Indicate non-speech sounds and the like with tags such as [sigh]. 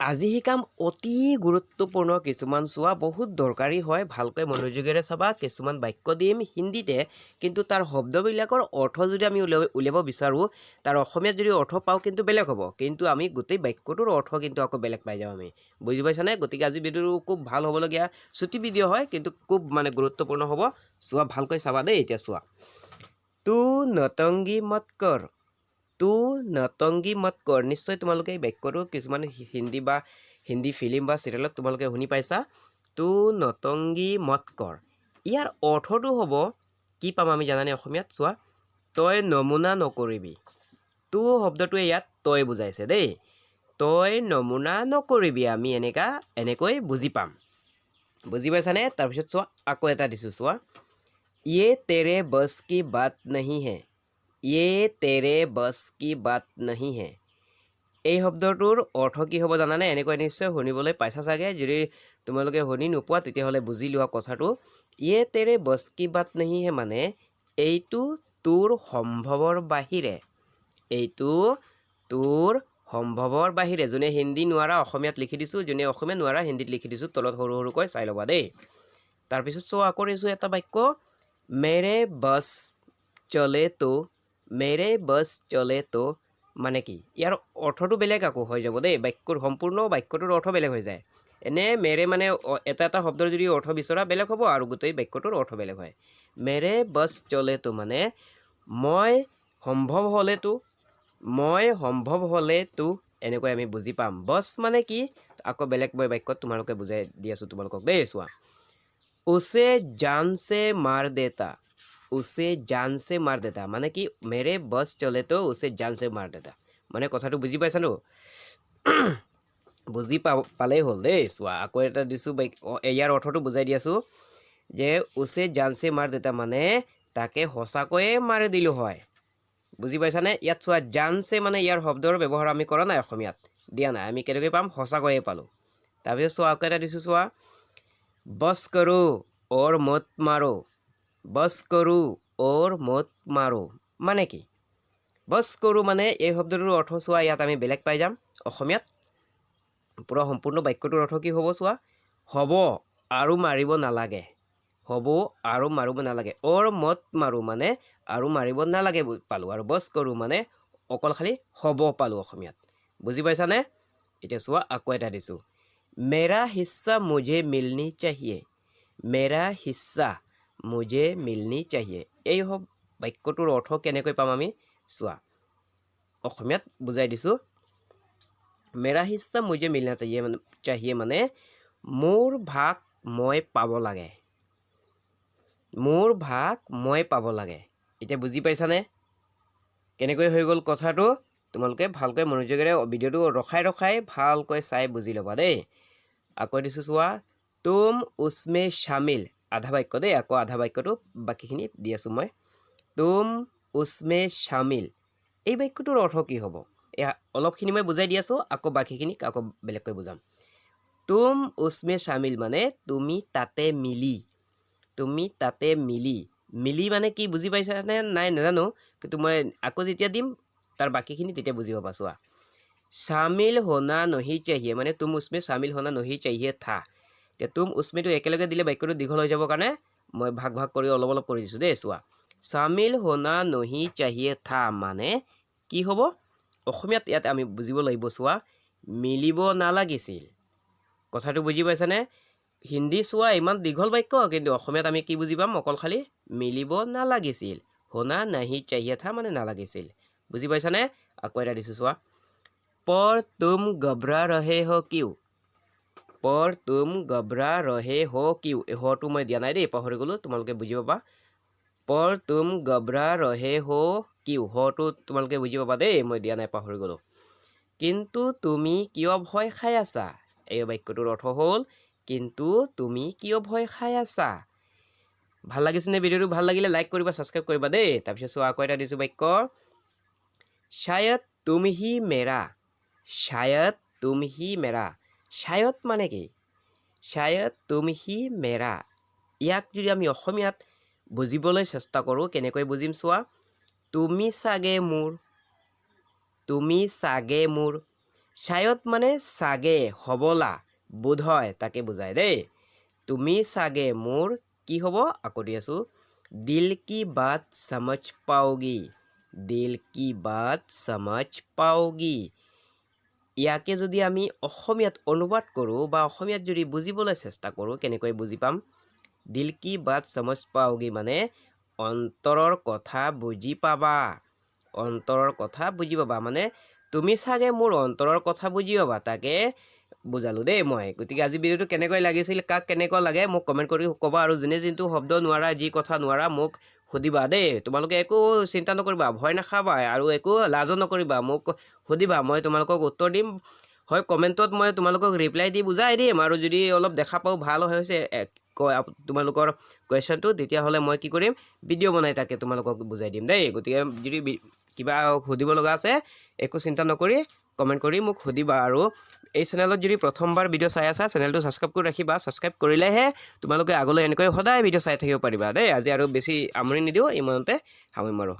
আজি শিকাম অতি গুৰুত্বপূৰ্ণ। কিছুমান চোৱা বহুত দৰকাৰী হয়, ভালকৈ মনোযোগেৰে চাবা, কিছুমান বাক্য দিম হিন্দীতে, কিন্তু তাৰ শব্দবিলাকৰ অৰ্থ যদি আমি উলিয়াব উলিয়াব বিচাৰোঁ, তাৰ অসমীয়াত যদি অৰ্থ পাওঁ কিন্তু বেলেগ হ'ব। কিন্তু আমি গোটেই বাক্যটোৰ অৰ্থ কিন্তু আকৌ বেলেগ পাই যাওঁ আমি। বুজি পাইছানে গতিকে আজি ভিডিঅ'টো খুব ভালো হ'বলগীয়া ছুটি ভিডিঅ' হয়, কিন্তু খুব মানে গুৰুত্বপূৰ্ণ হ'ব। চোৱা, ভালকৈ চাবা দেই, এতিয়া চোৱা। তু নতংগী মত কৰ। তু নতংগী মত কৰ। নিশ্চয় তোমালোকে এই বাক্যটো কিছুমান হিন্দী বা হিন্দী ফিল্ম বা চিৰিয়েলত তোমালোকে শুনি পাইছা। তু নতংগী মত কৰ। ইয়াৰ অৰ্থটো হ'ব কি পাম আমি জানানে অসমীয়াত? চোৱা তই নমুনা নকৰিবি। তু শব্দটোৱে ইয়াত তই বুজাইছে দেই। তই নমুনা নকৰিবি আমি এনেকা এনেকৈ বুজি পাম। বুজি পাইছানে? তাৰপিছত চোৱা আকৌ এটা দিছোঁ চোৱা। ইয়ে তেৰে বছ কি বাত নাহি হে। ইয়ে তেৰে বছ কি বাত নাহি হে এই শব্দটোৰ অৰ্থ কি হ'ব জানানে? এনেকৈ নিশ্চয় শুনিবলৈ পাইছা চাগে? যদি তোমালোকে শুনি নোপোৱা, তেতিয়াহ'লে বুজি লোৱা কথাটো। ইয়ে তেৰে বছ কি বাত নাহি হে মানে এইটো তোৰ সম্ভৱৰ বাহিৰে। এইটো তোৰ সম্ভৱৰ বাহিৰে। যোনে হিন্দী নোৱাৰা অসমীয়াত লিখি দিছোঁ, যোনে অসমীয়া নোৱাৰা হিন্দীত লিখি দিছোঁ, তলত সৰু সৰুকৈ চাই ল'বা দেই। তাৰপিছত চোৱা, আকৌ দিছোঁ এটা বাক্য। মেৰে বছ চলে তো মেৰে বছ চলে তো মানে কি ইয়াৰ অৰ্থটো বেলেগ আকৌ হৈ যাব দেই বাক্যৰ সম্পূৰ্ণ বাক্যটোৰ অৰ্থ বেলেগ হৈ যায় এনে মেৰে মানে এটা এটা শব্দৰ যদি অৰ্থ বিচৰা বেলেগ হ'ব আৰু গোটেই বাক্যটোৰ অৰ্থ বেলেগ হয় মেৰে বছ চলে তো মানে মই সম্ভৱ হ'লেতো মই সম্ভৱ হ'লেতো এনেকৈ আমি বুজি পাম বছ মানে কি আকৌ বেলেগ মই বাক্যত তোমালোকে বুজাই দি আছোঁ তোমালোকক দেই চোৱা উছে জান সে মাৰ দেতা উছে জান সে মাৰ দেতা মানে কি মেৰে বছ চলে তো উছে জান সে মাৰ দেতা মানে কথাটো বুজি পাইছানো? [coughs] বুজি পা পালেই হ'ল দেই। চোৱা, আকৌ এটা দিছোঁ অ- ইয়াৰ অৰ্থটো বুজাই দি আছোঁ যে উছে জান সে মাৰ দেতা মানে তাকে সঁচাকৈয়ে মাৰি দিলোঁ হয়। বুজি পাইছানে? ইয়াত চোৱা জানছে মানে ইয়াৰ শব্দৰ ব্যৱহাৰ আমি কৰা নাই অসমীয়াত। দিয়া নাই। আমি কেনেকৈ পাম? সঁচাকৈয়ে পালোঁ। তাৰপিছত চোৱা, আকৌ এটা দিছোঁ চোৱা। বছ কৰোঁ, অৰ মত মাৰো। বছ কৰোঁ অৰ মত মাৰো মানে কি? বছ কৰোঁ মানে এই শব্দটোৰ অৰ্থ চোৱা, ইয়াত আমি বেলেগ পাই যাম। অসমীয়াত পূৰা সম্পূৰ্ণ বাক্যটোৰ অৰ্থ কি হ'ব চোৱা? হ'ব আৰু মাৰিব নালাগে। হ'ব আৰু মাৰিব নালাগে। অৰ মত মাৰোঁ মানে আৰু মাৰিব নালাগে পালোঁ। আৰু বছ কৰোঁ মানে অকল খালি হ'ব পালোঁ অসমীয়াত। বুজি পাইছানে? এতিয়া চোৱা, আকৌ এটা দিছোঁ। মেৰা হিস্সা মুঝে মিলনি চাহিয়ে। মেৰা হিস্সা মুঝে মিলনি চাহিয়ে এই হওক বাক্যটোৰ অৰ্থ কেনেকৈ পাম আমি? চোৱা। অসমীয়াত বুজাই দিছোঁ। মেৰা হিস্সা মুঝে মিলনা চাহিয়ে মানে চাহিয়ে মানে মোৰ ভাগ মই পাব লাগে। মোৰ ভাগ মই পাব লাগে। এতিয়া বুজি পাইছানে? কেনেকৈ হৈ গ'ল কথাটো? তোমালোকে ভালকৈ মনোযোগেৰে ভিডিঅ'টো ৰখাই ৰখাই ভালকৈ চাই বুজি ল'বা দেই। আকৌ দিছোঁ চোৱা। তুম উচমে চামিল আধা বাক্য দেই আকৌ আধা বাক্যটো বাকীখিনি দি আছোঁ মই তুম উচমে চামিল এই বাক্যটোৰ অৰ্থ কি হ'ব এয়া অলপখিনি মই বুজাই দি আছোঁ আকৌ বাকীখিনিক আকৌ বেলেগকৈ বুজাম তুম উচমে চামিল মানে তুমি তাতে মিলি তুমি তাতে মিলি মিলি মানে কি বুজি পাইছানে নাই নাজানো কিন্তু মই আকৌ যেতিয়া দিম তাৰ বাকীখিনি তেতিয়া বুজি পাবা চোৱা চামিল হোনা নহি চাহিয়ে মানে তুম উচমে চামিল হোনা নহি চাহিয়ে থা এতিয়া তুম উচমেটো একেলগে দিলে বাক্যটো দীঘল হৈ যাবৰ কাৰণে মই ভাগ ভাগ কৰি অলপ অলপ কৰি দিছোঁ দেই চোৱা। চামিল হোনা নহি চাহিয়ে থা মানে কি হ'ব? অসমীয়াত ইয়াত আমি বুজিব লাগিব চোৱা। মিলিব নালাগিছিল। কথাটো বুজি পাইছানে? হিন্দী চোৱা ইমান দীঘল বাক্য কিন্তু অসমীয়াত আমি কি বুজি পাম? অকল খালি মিলিব নালাগিছিল। শুনা নাহি চাহিয়ে থা মানে নালাগিছিল। বুজি পাইছানে? আকৌ এটা দিছোঁ চোৱা। পৰ তুম গভৰা ৰহে হ কিউ? পৰ তুম গভৰা ৰহে হ কিউ হটো মই দিয়া নাই দেই পাহৰি গ'লোঁ তোমালোকে বুজি পাবা। পৰ তুম গভৰা ৰহে হ কিউ হটো তোমালোকে বুজি পাবা দেই মই দিয়া নাই পাহৰি গ'লোঁ। কিন্তু তুমি কিয় ভয় খাই আছা? এই বাক্যটোৰ অৰ্থ হ'ল কিন্তু তুমি কিয় ভয় খাই আছা? ভাল লাগিছেনে ভিডিঅ'টো? ভাল লাগিলে লাইক কৰিবা ছাবস্ক্ৰাইব কৰিবা দেই। তাৰপিছত চোৱা আকৌ এটা দিছোঁ বাক্য। শায়দ তুম হি মেৰা শায়দ তুম হি মেৰা শায়দ মানে কি? শায়দ তুম হি মেৰা। ইয়াক যদি আমি অসমীয়াত বুজিবলৈ চেষ্টা কৰোঁ কেনেকৈ বুজিম চোৱা? তুমি চাগে মোৰ। তুমি চাগে মোৰ। শায়দ মানে চাগে হ'বলা বোধ হয় তাকে বুজায় দেই। তুমি চাগে মোৰ কি হ'ব? আকৌ দি আছোঁ। দিল কি বাত সমজ পাওগি। দিল কি বাত সমজ পাওগি। ইয়াকে যদি আমি অসমীয়াত অনুবাদ কৰোঁ বা অসমীয়াত যদি বুজিবলৈ চেষ্টা কৰোঁ কেনেকৈ বুজি পাম? দিল কি বাত সমজ পাওগি মানে অন্তৰৰ কথা বুজি পাবা। অন্তৰৰ কথা বুজি পাবা মানে তুমি চাগে মোৰ অন্তৰৰ কথা বুজি পাবা তাকে বুজালোঁ দেই মই। গতিকে আজি ভিডিঅ'টো কেনেকৈ লাগিছিল কাক কেনেকুৱা লাগে মোক কমেণ্ট কৰি ক'বা আৰু যোনে যোনটো শব্দ নোৱাৰা যি কথা নোৱাৰা মোক সুধিবা, দেই, তোমালোকে একো চিন্তা নকৰিবা, ভয় নাখাবা আৰু একো লাজো নকৰিবা। মোক সুধিবা, মই তোমালোকক উত্তৰ দিম। হয়, কমেণ্টত মই তোমালোকক ৰিপ্লাই দি বুজাই দিম আৰু যদি অলপ দেখা পাওঁ ভালো হৈছে তোমালোকৰ কুৱেশ্যনটো, তেতিয়াহ'লে মই কি কৰিম? ভিডিঅ' বনাই তাকে তোমালোকক বুজাই দিম দেই। গতিকে, যদি কিবা সুধিব লগা আছে, একো চিন্তা নকৰি কমেণ্ট কৰি মোক সুধিবা। আৰু এই চেনেলত যদি প্ৰথমবাৰ ভিডিঅ' চাই আছা চেনেলটো ছাবস্ক্ৰাইব কৰি ৰাখিবা। ছাবস্ক্ৰাইব কৰিলেহে তোমালোকে আগলৈ এনেকৈ সদায় ভিডিঅ' চাই থাকিব পাৰিবা দেই। আজি আৰু বেছি আমনি নিদিওঁ ইমানতে সামৰিম মাৰোঁ।